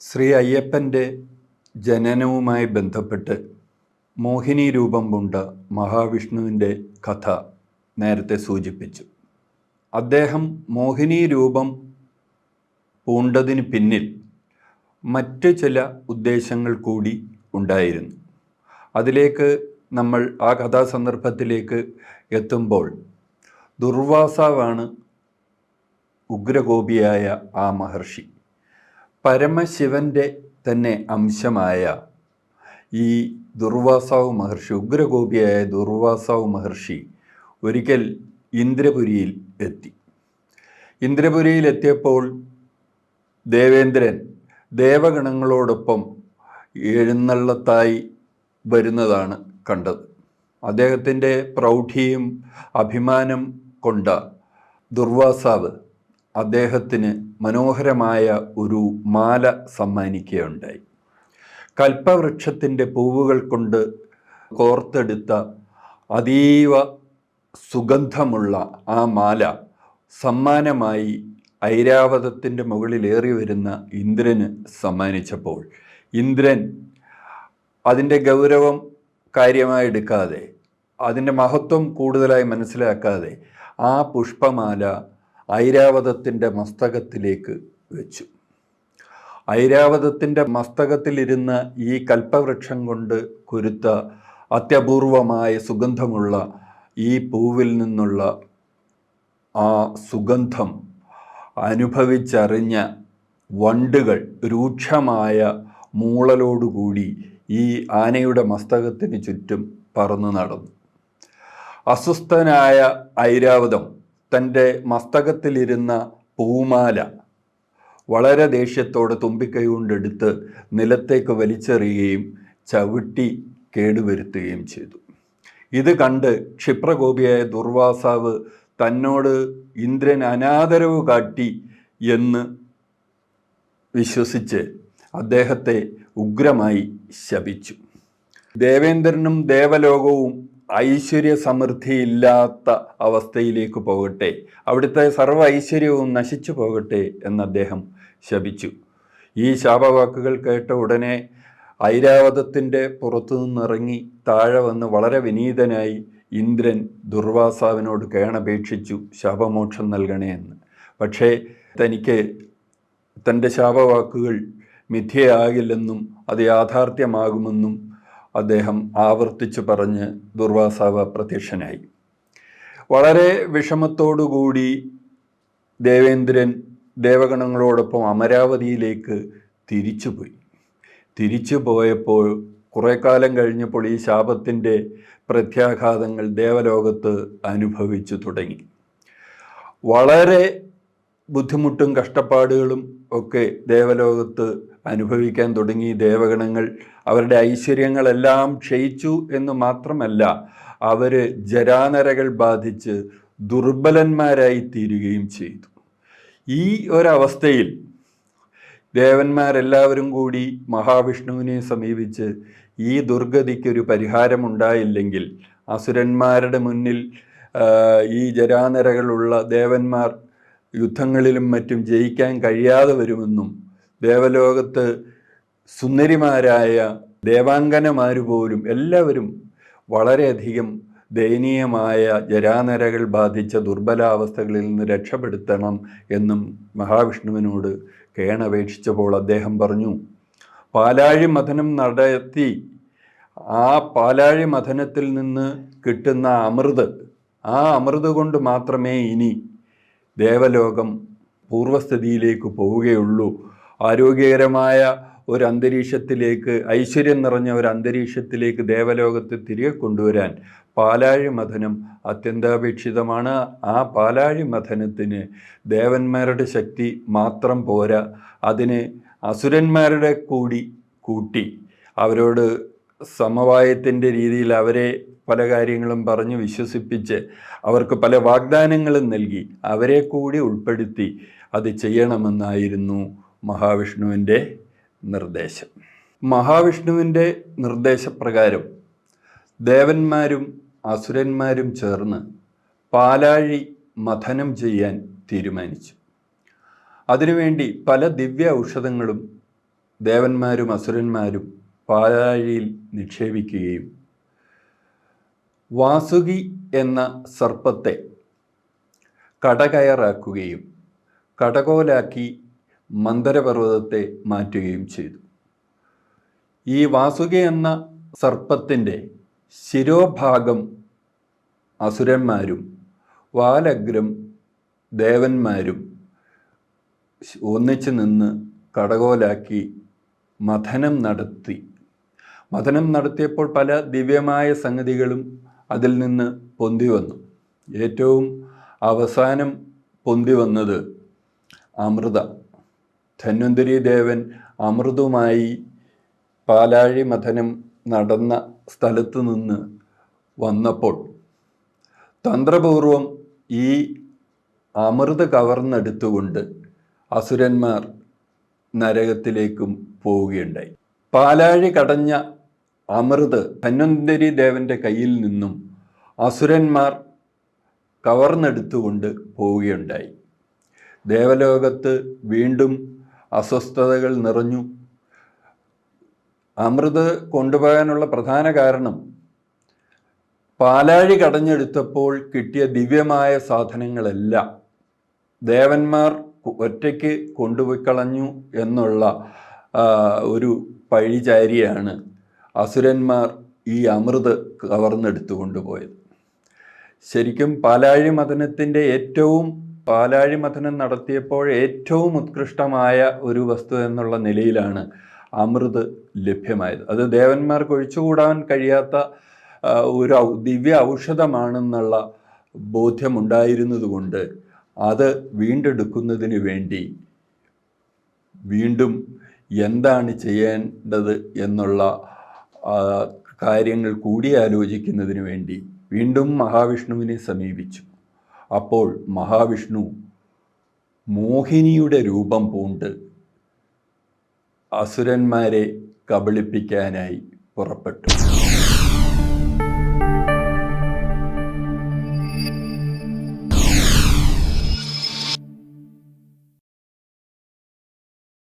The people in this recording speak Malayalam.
ശ്രീ അയ്യപ്പന്റെ ജനനവുമായി ബന്ധപ്പെട്ട് മോഹിനി രൂപം കൊണ്ട മഹാവിഷ്ണുവിന്റെ കഥ നേരത്തെ സൂചിപ്പിച്ചു. അദ്ദേഹം മോഹിനി രൂപം പൂണ്ടതിന് പിന്നിൽ മറ്റ് ചില ഉദ്ദേശങ്ങൾ കൂടി ഉണ്ടായിരുന്നു. അതിലേക്ക് നമ്മൾ ആ കഥാസന്ദർഭത്തിലേക്ക് എത്തുമ്പോൾ ദുർവാസാവാണ് ഉഗ്രകോപിയായ ആ മഹർഷി. പരമശിവന്റെ തന്നെ അംശമായ ഈ ദുർവാസാവ് മഹർഷി ഉഗ്രഗോപിയായ ദുർവാസാവ് മഹർഷി ഒരിക്കൽ ഇന്ദ്രപുരിയിൽ എത്തി. ഇന്ദ്രപുരിയിൽ എത്തിയപ്പോൾ ദേവേന്ദ്രൻ ദേവഗണങ്ങളോടൊപ്പം എഴുന്നള്ളത്തായി വരുന്നതാണ് കണ്ടത്. അദ്ദേഹത്തിന്റെ പ്രൗഢിയും അഭിമാനം കൊണ്ട ദുർവാസാവ് അദ്ദേഹത്തിന് മനോഹരമായ ഒരു മാല സമ്മാനിക്കുകയുണ്ടായി. കൽപ്പവൃക്ഷത്തിന്റെ പൂവുകൾ കൊണ്ട് കോർത്തെടുത്ത അതീവ സുഗന്ധമുള്ള ആ മാല സമ്മാനമായി ഐരാവതത്തിന്റെ മുകളിലേറി വരുന്ന ഇന്ദ്രന് സമ്മാനിച്ചപ്പോൾ ഇന്ദ്രൻ അതിന്റെ ഗൗരവം കാര്യമായി എടുക്കാതെ അതിന്റെ മഹത്വം കൂടുതലായി മനസ്സിലാക്കാതെ ആ പുഷ്പമാല ഐരാവതത്തിന്റെ മസ്തകത്തിലേക്ക് വെച്ചു. ഐരാവതത്തിന്റെ മസ്തകത്തിലിരുന്ന ഈ കൽപ്പവൃക്ഷം കൊണ്ട് കുരുത്ത അത്യപൂർവമായ സുഗന്ധമുള്ള ഈ പൂവിൽ നിന്നുള്ള ആ സുഗന്ധം അനുഭവിച്ചറിഞ്ഞ വണ്ടുകൾ രൂക്ഷമായ മൂളലോടുകൂടി ഈ ആനയുടെ മസ്തകത്തിന് ചുറ്റും പറന്നു നടന്നു. അസ്വസ്ഥനായ ഐരാവതം തന്റെ മസ്തകത്തിലിരുന്ന പൂമാല വളരെ ദേഷ്യത്തോടെ തുമ്പിക്കൈ കൊണ്ടെടുത്ത് നിലത്തേക്ക് വലിച്ചെറിയുകയും ചവിട്ടി കേടുവരുത്തുകയും ചെയ്തു. ഇത് കണ്ട് ക്ഷിപ്രകോപിയായ ദുർവാസാവ് തന്നോട് ഇന്ദ്രൻ അനാദരവ് കാട്ടി എന്ന് വിശ്വസിച്ച് അദ്ദേഹത്തെ ഉഗ്രമായി ശപിച്ചു. ദേവേന്ദ്രനും ദേവലോകവും ഐശ്വര്യ സമൃദ്ധിയില്ലാത്ത അവസ്ഥയിലേക്ക് പോകട്ടെ. അവിടുത്തെ സർവ ഐശ്വര്യവും നശിച്ചു പോകട്ടെ എന്ന് അദ്ദേഹം ശപിച്ചു. ഈ ശാപവാക്കുകൾ കേട്ട ഉടനെ ഐരാവതത്തിന്റെ പുറത്തു നിന്നിറങ്ങി താഴെ വന്ന് വളരെ വിനീതനായി ഇന്ദ്രൻ ദുർവാസാവിനോട് കേണപേക്ഷിച്ചു ശാപമോക്ഷം നൽകണേ എന്ന്. പക്ഷേ തനിക്ക് തന്റെ ശാപവാക്കുകൾ മിഥ്യയാകില്ലെന്നും അത് യാഥാർത്ഥ്യമാകുമെന്നും അദ്ദേഹം ആവർത്തിച്ചു പറഞ്ഞ് ദുർവാസാവ് പ്രത്യക്ഷനായി. വളരെ വിഷമത്തോടുകൂടി ദേവേന്ദ്രൻ ദേവഗണങ്ങളോടൊപ്പം അമരാവതിയിലേക്ക് തിരിച്ചുപോയി. തിരിച്ചു പോയപ്പോൾ കുറേ കാലം കഴിഞ്ഞപ്പോൾ ഈ ശാപത്തിന്റെ പ്രത്യാഘാതങ്ങൾ ദേവലോകത്ത് അനുഭവിച്ചു തുടങ്ങി. വളരെ ബുദ്ധിമുട്ടും കഷ്ടപ്പാടുകളും ഒക്കെ ദേവലോകത്ത് അനുഭവിക്കാൻ തുടങ്ങി. ദേവഗണങ്ങൾ അവരുടെ ഐശ്വര്യങ്ങളെല്ലാം ക്ഷയിച്ചു എന്ന് മാത്രമല്ല അവർ ജരാനരകൾ ബാധിച്ച് ദുർബലന്മാരായി തീരുകയും ചെയ്തു. ഈ ഒരവസ്ഥയിൽ ദേവന്മാരെല്ലാവരും കൂടി മഹാവിഷ്ണുവിനെ സമീപിച്ച് ഈ ദുർഗതിക്കൊരു പരിഹാരമുണ്ടായില്ലെങ്കിൽ അസുരന്മാരുടെ മുന്നിൽ ഈ ജരാനരകളുള്ള ദേവന്മാർ യുദ്ധങ്ങളിലും മറ്റും ജയിക്കാൻ കഴിയാതെ വരുമെന്നും ദേവലോകത്ത് സുന്ദരിമാരായ ദേവാങ്കനമാർ പോലും എല്ലാവരും വളരെയധികം ദയനീയമായ ജരാനരകൾ ബാധിച്ച ദുർബലാവസ്ഥകളിൽ നിന്ന് രക്ഷപ്പെടുത്തണം എന്നും മഹാവിഷ്ണുവിനോട് കേണപേക്ഷിച്ചപ്പോൾ അദ്ദേഹം പറഞ്ഞു പാലാഴി മഥനം നടത്തി ആ പാലാഴി മഥനത്തിൽ നിന്ന് കിട്ടുന്ന അമൃത് ആ അമൃത് കൊണ്ട് മാത്രമേ ഇനി ദേവലോകം പൂർവസ്ഥിതിയിലേക്ക് പോവുകയുള്ളൂ. ആരോഗ്യകരമായ ഒരു അന്തരീക്ഷത്തിലേക്ക് ഐശ്വര്യം നിറഞ്ഞ ഒരു അന്തരീക്ഷത്തിലേക്ക് ദേവലോകത്തെ തിരികെ കൊണ്ടുവരാൻ പാലാഴി മഥനം അത്യന്താപേക്ഷിതമാണ്. ആ പാലാഴി മഥനത്തിന് ദേവന്മാരുടെ ശക്തി മാത്രം പോരാ. അതിന് അസുരന്മാരുടെ കൂടി കൂട്ടി അവരോട് സമവായത്തിന്റെ രീതിയിൽ അവരെ പല കാര്യങ്ങളും പറഞ്ഞ് വിശ്വസിപ്പിച്ച് അവർക്ക് പല വാഗ്ദാനങ്ങളും നൽകി അവരെ കൂടി ഉൾപ്പെടുത്തി അത് ചെയ്യണമെന്നായിരുന്നു മഹാവിഷ്ണുവിന്റെ നിർദ്ദേശം. മഹാവിഷ്ണുവിന്റെ നിർദ്ദേശപ്രകാരം ദേവന്മാരും അസുരന്മാരും ചേർന്ന് പാലാഴി മഥനം ചെയ്യാൻ തീരുമാനിച്ചു. അതിനുവേണ്ടി പല ദിവ്യ ഔഷധങ്ങളും ദേവന്മാരും അസുരന്മാരും പാലാഴിയിൽ നിക്ഷേപിക്കുകയും വാസുകി എന്ന സർപ്പത്തെ കടകയറാക്കുകയും കടകോലാക്കി മന്ദരപർവതത്തെ മാറ്റുകയും ചെയ്തു. ഈ വാസുകി എന്ന സർപ്പത്തിന്റെ ശിരോഭാഗം അസുരന്മാരും വാലഗ്രം ദേവന്മാരും ഒന്നിച്ചു നിന്ന് കടകോലാക്കി മഥനം നടത്തി. മഥനം നടത്തിയപ്പോൾ പല ദിവ്യമായ സംഗതികളും അതിൽ നിന്ന് പൊന്തി വന്നു. ഏറ്റവും അവസാനം പൊന്തി വന്നത് അമൃത. ധന്വന്തരി ദേവൻ അമൃതുമായി പാലാഴി മഥനം നടന്ന സ്ഥലത്ത് നിന്ന് വന്നപ്പോൾ തന്ത്രപൂർവം ഈ അമൃത് കവർന്നെടുത്തുകൊണ്ട് അസുരന്മാർ നരകത്തിലേക്കും പോവുകയുണ്ടായി. പാലാഴി കടഞ്ഞ അമൃത് ധന്വന്തരി ദേവന്റെ കയ്യിൽ നിന്നും അസുരന്മാർ കവർന്നെടുത്തുകൊണ്ട് പോവുകയുണ്ടായി. ദേവലോകത്ത് വീണ്ടും അസ്വസ്ഥതകൾ നിറഞ്ഞു. അമൃത് കൊണ്ടുപോകാനുള്ള പ്രധാന കാരണം പാലാഴി കടഞ്ഞെടുത്തപ്പോൾ കിട്ടിയ ദിവ്യമായ സാധനങ്ങളെല്ലാം ദേവന്മാർ ഒറ്റയ്ക്ക് കൊണ്ടുപോയി കളഞ്ഞു എന്നുള്ള ഒരു പഴിചാരിയാണ് അസുരന്മാർ ഈ അമൃത് കവർന്നെടുത്തു കൊണ്ടുപോയത് ശരിക്കും പാലാഴി മഥനത്തിന്റെ ഏറ്റവും പാലാഴി മഥനം നടത്തിയപ്പോൾ ഏറ്റവും ഉത്കൃഷ്ടമായ ഒരു വസ്തു എന്നുള്ള നിലയിലാണ് അമൃത് ലഭ്യമായത്. അത് ദേവന്മാർക്ക് ഒഴിച്ചുകൂടാൻ കഴിയാത്ത ഒരു ദിവ്യ ഔഷധമാണെന്നുള്ള ബോധ്യമുണ്ടായിരുന്നതുകൊണ്ട് അത് വീണ്ടെടുക്കുന്നതിന് വേണ്ടി വീണ്ടും എന്താണ് ചെയ്യേണ്ടത് എന്നുള്ള കാര്യങ്ങൾ കൂടിയാലോചിക്കുന്നതിന് വേണ്ടി വീണ്ടും മഹാവിഷ്ണുവിനെ സമീപിച്ചു. അപ്പോൾ മഹാവിഷ്ണു മോഹിനിയുടെ രൂപം പൂണ്ട് അസുരന്മാരെ കബളിപ്പിക്കാനായി പുറപ്പെട്ടു.